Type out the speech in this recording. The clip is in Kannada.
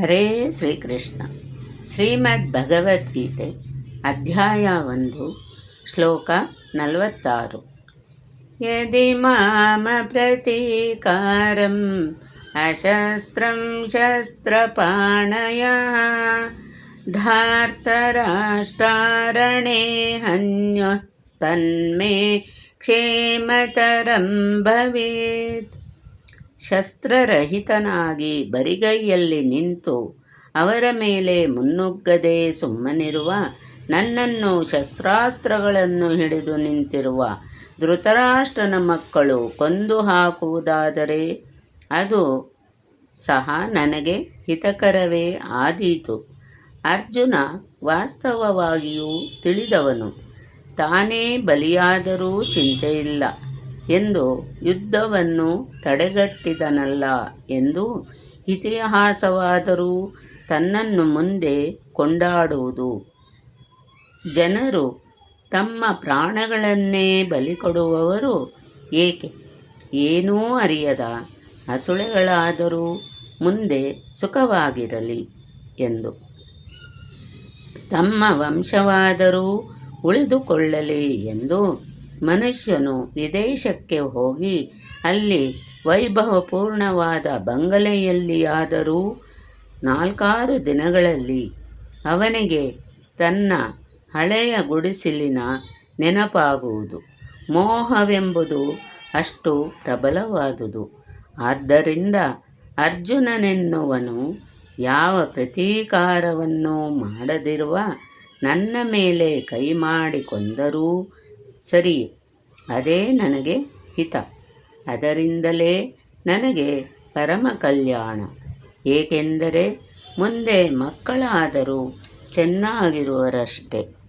ಹರೇ ಶ್ರೀಕೃಷ್ಣ ಶ್ರೀಮದ್ ಭಗವದ್ಗೀತೆ ಅಧ್ಯಾಯ ಒಂದು ಶ್ಲೋಕ ನಲವತ್ತಾರು ಯದಿ ಮಾಮ ಪ್ರತೀಕಾರಂ ಅಶಸ್ತ್ರಂ ಶಸ್ತ್ರಪಾಣಯ ಧಾರ್ತರಾಷ್ಟ್ರಾರಣೇ ಹನ್ಯ ಸ್ತನ್ಮೇ ಕ್ಷೇಮತರಂ ಭವೇತ್ ಶಸ್ತ್ರರಹಿತನಾಗಿ ಬರಿಗೈಯಲ್ಲಿ ನಿಂತು ಅವರ ಮೇಲೆ ಮುನ್ನುಗ್ಗದೆ ಸುಮ್ಮನಿರುವ ನನ್ನನ್ನು ಶಸ್ತ್ರಾಸ್ತ್ರಗಳನ್ನು ಹಿಡಿದು ನಿಂತಿರುವ ಧೃತರಾಷ್ಟ್ರನ ಮಕ್ಕಳು ಕೊಂದು ಹಾಕುವುದಾದರೆ ಅದು ಸಹ ನನಗೆ ಹಿತಕರವೇ ಆದೀತು. ಅರ್ಜುನ ವಾಸ್ತವವಾಗಿಯೂ ತಿಳಿದವನು. ತಾನೇ ಬಲಿಯಾದರೂ ಚಿಂತೆಯಿಲ್ಲ. ಎಂದು ಯುದ್ಧವನ್ನು ತಡೆಗಟ್ಟಿದನಲ್ಲ ಎಂದು ಇತಿಹಾಸವಾದರೂ ತನ್ನನ್ನು ಮುಂದೆ ಕೊಂಡಾಡುವುದು. ಜನರು ತಮ್ಮ ಪ್ರಾಣಗಳನ್ನೇ ಬಲಿಕೊಡುವವರು ಏಕೆ? ಏನೂ ಅರಿಯದ ಹಸುಳೆಗಳಾದರೂ ಮುಂದೆ ಸುಖವಾಗಿರಲಿ ಎಂದು. ತಮ್ಮ ವಂಶವಾದರೂ ಉಳಿದುಕೊಳ್ಳಲಿ ಎಂದು ಮನುಷ್ಯನು ವಿದೇಶಕ್ಕೆ ಹೋಗಿ ಅಲ್ಲಿ ವೈಭವಪೂರ್ಣವಾದ ಬಂಗಲೆಯಲ್ಲಿಯಾದರೂ ನಾಲ್ಕಾರು ದಿನಗಳಲ್ಲಿ ಅವನಿಗೆ ತನ್ನ ಹಳೆಯ ಗುಡಿಸಿಲಿನ ನೆನಪಾಗುವುದು. ಮೋಹವೆಂಬುದು ಅಷ್ಟು ಪ್ರಬಲವಾದುದು. ಆದ್ದರಿಂದ ಅರ್ಜುನನೆನ್ನುವನು ಯಾವ ಪ್ರತೀಕಾರವನ್ನು ಮಾಡದಿರುವ ನನ್ನ ಮೇಲೆ ಕೈ ಮಾಡಿ ಕೊಂದರೂ ಸರಿ ಅದೇ ನನಗೆ ಹಿತ. ಅದರಿಂದಲೇ ನನಗೆ ಪರಮ ಕಲ್ಯಾಣ. ಏಕೆಂದರೆ ಮುಂದೆ ಮಕ್ಕಳಾದರೂ ಚೆನ್ನಾಗಿರುವರಷ್ಟೆ.